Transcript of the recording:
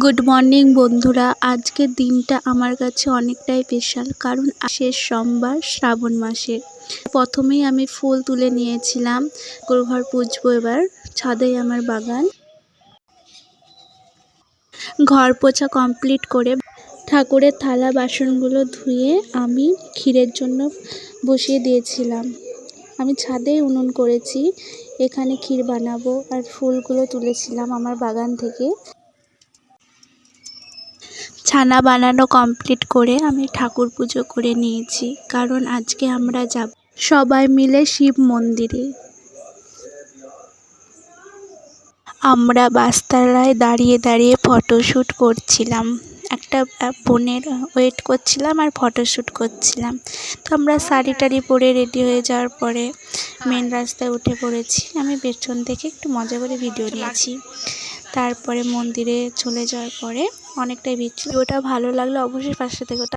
Good morning বন্ধুরা। আজকের দিনটা আমার কাছে অনেকটাই স্পেশাল কারণ শেষ সোমবার, শ্রাবণ মাসের প্রথমেই আমি ফুল তুলে নিয়েছিলাম ঘর পুজবো এবার ছাদেই আমার বাগান। ঘর পোছা কমপ্লিট করে ঠাকুরের থালা বাসনগুলো ধুয়ে আমি ক্ষীরের জন্য বসিয়ে দিয়েছিলাম। আমি ছাদেই উনুন করেছি, এখানে ক্ষীর বানাবো, আর ফুলগুলো তুলেছিলাম আমার বাগান থেকে। ছানা বানানো কমপ্লিট করে আমি ঠাকুর পুজো করে নিয়েছি। কারণ আজকে আমরা যাব সবাই মিলে শিব মন্দিরে। আমরা বাসতলায় দাঁড়িয়ে দাঁড়িয়ে ফটোশ্যুট করছিলাম। একটা বোনের ওয়েট করছিলাম আর ফটোশ্যুট করছিলাম। তো আমরা শাড়ি টাড়ি পরে রেডি হয়ে যাওয়ার পরে মেন রাস্তায় উঠে পড়েছি। আমি পেছন থেকে একটু মজা করে ভিডিও নিয়েছি। তারপরে মন্দিরে চলে যাওয়ার পরে অনেকটাই ভিড় ছিল ওটা ভালো লাগল অবশ্যই পাশে থেকে